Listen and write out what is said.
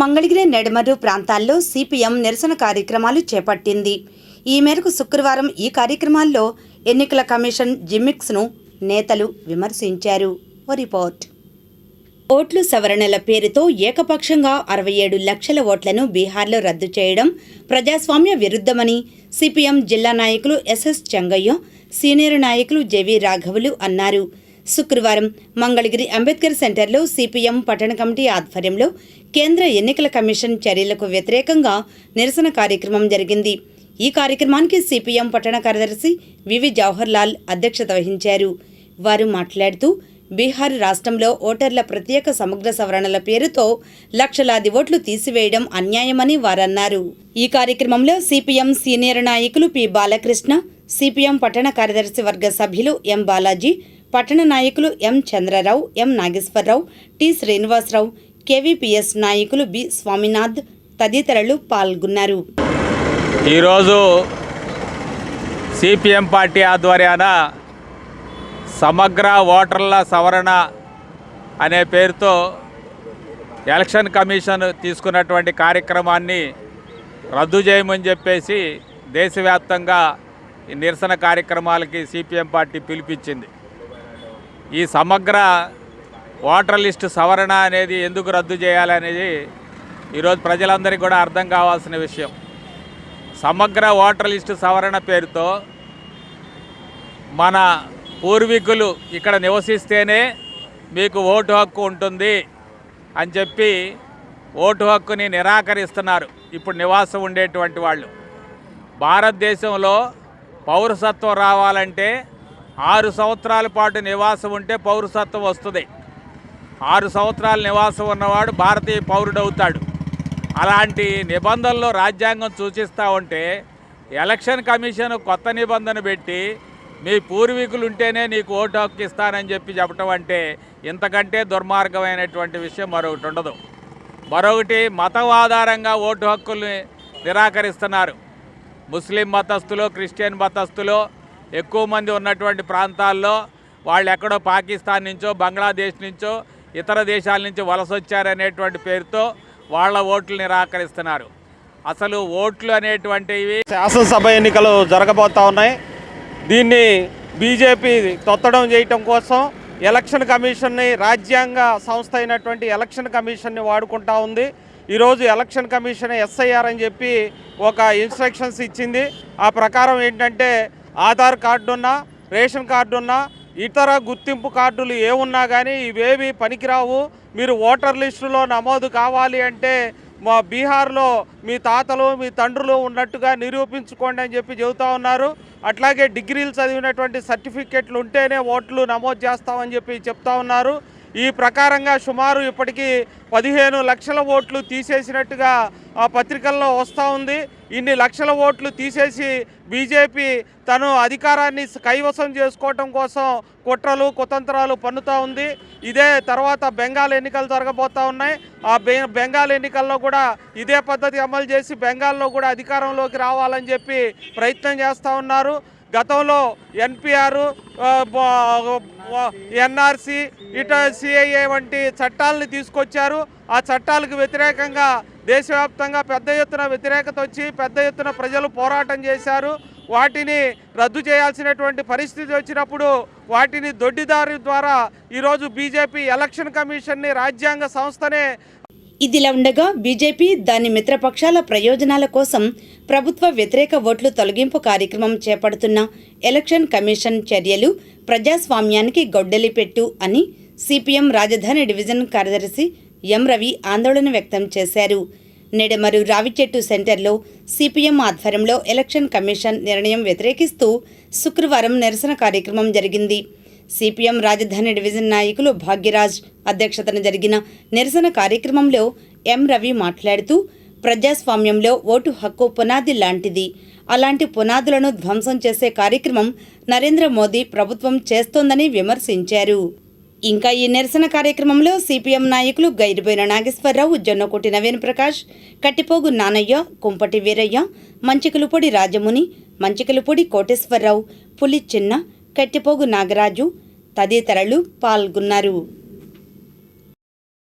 మంగళగిరి నెడమరు ప్రాంతాల్లో సిపిఎం నిరసన కార్యక్రమాలు చేపట్టింది. ఈ మేరకు శుక్రవారం ఈ కార్యక్రమాల్లో ఎన్నికల కమిషన్ జిమ్మిక్స్ను నేతలు విమర్శించారు. ఓ రిపోర్ట్. ఓట్లు సవరణల పేరుతో ఏకపక్షంగా అరవై ఏడు లక్షల ఓట్లను బీహార్లో రద్దు చేయడం ప్రజాస్వామ్య విరుద్ధమని సిపిఎం జిల్లా నాయకులు ఎస్ఎస్ చెంగయ్య సీనియర్ నాయకులు జెవి రాఘవులు అన్నారు. శుక్రవారం మంగళగిరి అంబేద్కర్ సెంటర్లో సిపిఎం పట్టణ కమిటీ ఆధ్వర్యంలో కేంద్ర ఎన్నికల కమిషన్ చర్యలకు వ్యతిరేకంగా నిరసన కార్యక్రమం జరిగింది. ఈ కార్యక్రమానికి సిపిఎం పట్టణ కార్యదర్శి వివి జవహర్ లాల్ అధ్యక్షత వహించారు. వారు మాట్లాడుతూ బీహార్ రాష్ట్రంలో ఓటర్ల ప్రత్యేక సమగ్ర సవరణల పేరుతో లక్షలాది ఓట్లు తీసివేయడం అన్యాయమని వారన్నారు. ఈ కార్యక్రమంలో సిపిఎం సీనియర్ నాయకులు పి బాలకృష్ణ సిపిఎం పట్టణ కార్యదర్శి వర్గ సభ్యులు ఎం బాలాజీ పట్టణ నాయకులు M Chandrarao M Nageswararao T Srinivasarao KVPS నాయకులు బి స్వామినాథ్ తదితరులు పాల్గొన్నారు. ఈరోజు సిపిఎం పార్టీ ఆధ్వర్యాన సమగ్ర ఓటర్ల సవరణ అనే పేరుతో ఎలక్షన్ కమిషన్ తీసుకున్నటువంటి కార్యక్రమాన్ని రద్దు చేయమని చెప్పేసి దేశవ్యాప్తంగా ఈ నిరసన కార్యక్రమాలకి సిపిఎం పార్టీ పిలిపించింది. ఈ సమగ్ర ఓటర్ లిస్టు సవరణ అనేది ఎందుకు రద్దు చేయాలనేది ఈరోజు ప్రజలందరికీ కూడా అర్థం కావాల్సిన విషయం. సమగ్ర ఓటర్ లిస్టు సవరణ పేరుతో మన పూర్వీకులు ఇక్కడ నివసిస్తేనే మీకు ఓటు హక్కు ఉంటుంది అని చెప్పి ఓటు హక్కుని నిరాకరిస్తున్నారు. ఇప్పుడు నివాసం ఉండేటువంటి వాళ్ళు. భారతదేశంలో పౌరసత్వం రావాలంటే ఆరు సంవత్సరాల పాటు నివాసం ఉంటే పౌరసత్వం వస్తుంది. ఆరు సంవత్సరాల నివాసం ఉన్నవాడు భారతీయ పౌరుడవుతాడు. అలాంటి నిబంధనలు రాజ్యాంగం సూచిస్తూ ఉంటే ఎలక్షన్ కమిషన్ కొత్త నిబంధన పెట్టి మీ పూర్వీకులు ఉంటేనే నీకు ఓటు హక్కు ఇస్తానని చెప్పి చెప్పటం అంటే ఇంతకంటే దుర్మార్గమైనటువంటి విషయం మరొకటి ఉండదు. మరొకటి మతం ఆధారంగా ఓటు హక్కుల్ని నిరాకరిస్తున్నారు. ముస్లిం మతస్థులు క్రిస్టియన్ మతస్థులు ఎక్కువ మంది ఉన్నటువంటి ప్రాంతాల్లో వాళ్ళు ఎక్కడో పాకిస్తాన్ నుంచో బంగ్లాదేశ్ నుంచో ఇతర దేశాల నుంచి వలస వచ్చారనేటువంటి పేరుతో వాళ్ళ ఓట్లు నిరాకరిస్తున్నారు. అసలు ఓట్లు అనేటువంటివి శాసనసభ ఎన్నికలు జరగబోతా ఉన్నాయి. దీన్ని బీజేపీ తొత్తడం చేయటం కోసం ఎలక్షన్ కమిషన్ని రాజ్యాంగ సంస్థ అయినటువంటి ఎలక్షన్ కమిషన్ని వాడుకుంటా ఉంది. ఈరోజు ఎలక్షన్ కమిషన్ ఎస్ఐఆర్ అని చెప్పి ఒక ఇన్స్ట్రక్షన్స్ ఇచ్చింది. ఆ ప్రకారం ఏంటంటే ఆధార్ కార్డు ఉన్నా రేషన్ కార్డు ఉన్నా ఇతర గుర్తింపు కార్డులు ఏమున్నా కానీ ఇవేవి పనికిరావు. మీరు ఓటర్ లిస్టులో నమోదు కావాలి అంటే మా బీహార్లో మీ తాతలు మీ తండ్రులు ఉన్నట్టుగా నిరూపించుకోండి అని చెప్పి చెబుతా ఉన్నారు. అట్లాగే డిగ్రీలు చదివినటువంటి సర్టిఫికెట్లు ఉంటేనే ఓట్లు నమోదు చేస్తామని చెప్పి చెప్తా ఉన్నారు. ఈ ప్రకారంగా సుమారు ఇప్పటికీ పదిహేను లక్షల ఓట్లు తీసేసినట్టుగా ఆ పత్రికల్లో వస్తూ ఉంది. ఇన్ని లక్షల ఓట్లు తీసేసి బీజేపీ తను అధికారాన్ని కైవసం చేసుకోవటం కోసం కుట్రలు కుతంత్రాలు పన్నుతూ ఉంది. ఇదే తర్వాత బెంగాల్ ఎన్నికలు జరగబోతూ ఉన్నాయి. ఆ బెంగాల్ ఎన్నికల్లో కూడా ఇదే పద్ధతి అమలు చేసి బెంగాల్లో కూడా అధికారంలోకి రావాలని చెప్పి ప్రయత్నం చేస్తూ ఉన్నారు. గతంలో ఎన్పిఆర్ ఎన్ఆర్సి ఇట సిఐఏ వంటి చట్టాలని తీసుకొచ్చారు. ఆ చట్టాలకు వ్యతిరేకంగా దేశవ్యాప్తంగా పెద్ద ఎత్తున వ్యతిరేకత వచ్చి పెద్ద ఎత్తున ప్రజలు పోరాటం చేశారు. వాటిని రద్దు చేయాల్సినటువంటి పరిస్థితి వచ్చినప్పుడు వాటిని దొడ్డిదారి ద్వారా ఈరోజు బీజేపీ ఎలక్షన్ కమిషన్ని రాజ్యాంగ సంస్థనే ఇదిలా ఉండగా బీజేపీ దాని మిత్రపక్షాల ప్రయోజనాల కోసం ప్రభుత్వ వ్యతిరేక ఓట్లు తొలగింపు కార్యక్రమం చేపడుతున్న ఎలక్షన్ కమిషన్ చర్యలు ప్రజాస్వామ్యానికి గొడ్డలి పెట్టు అని సిపిఎం రాజధాని డివిజన్ కార్యదర్శి ఎం రవి ఆందోళన వ్యక్తం చేశారు. నెడమరు రావిచెట్టు సెంటర్లో సిపిఎం ఆధ్వర్యంలో ఎలక్షన్ కమిషన్ నిర్ణయం వ్యతిరేకిస్తూ శుక్రవారం నిరసన కార్యక్రమం జరిగింది. సిపిఎం రాజధాని డివిజన్ నాయకులు భాగ్యరాజ్ అధ్యక్షతన జరిగిన నిరసన కార్యక్రమంలో ఎం రవి మాట్లాడుతూ ప్రజాస్వామ్యంలో ఓటు హక్కు పునాది లాంటిది. అలాంటి పునాదులను ధ్వంసం చేసే కార్యక్రమం నరేంద్ర మోదీ ప్రభుత్వం చేస్తోందని విమర్శించారు. ఇంకా ఈ నిరసన కార్యక్రమంలో సిపిఎం నాయకులు గైరుబోయిన నాగేశ్వరరావు జొన్నకోటి నవీన్ ప్రకాష్ కట్టిపోగు నానయ్య కుంపటి వీరయ్య మంచికలుపొడి రాజముని మంచికలుపొడి కోటేశ్వరరావు పులి చిన్న కట్టిపోగు నాగరాజు తదితరులు పాల్గొన్నారు.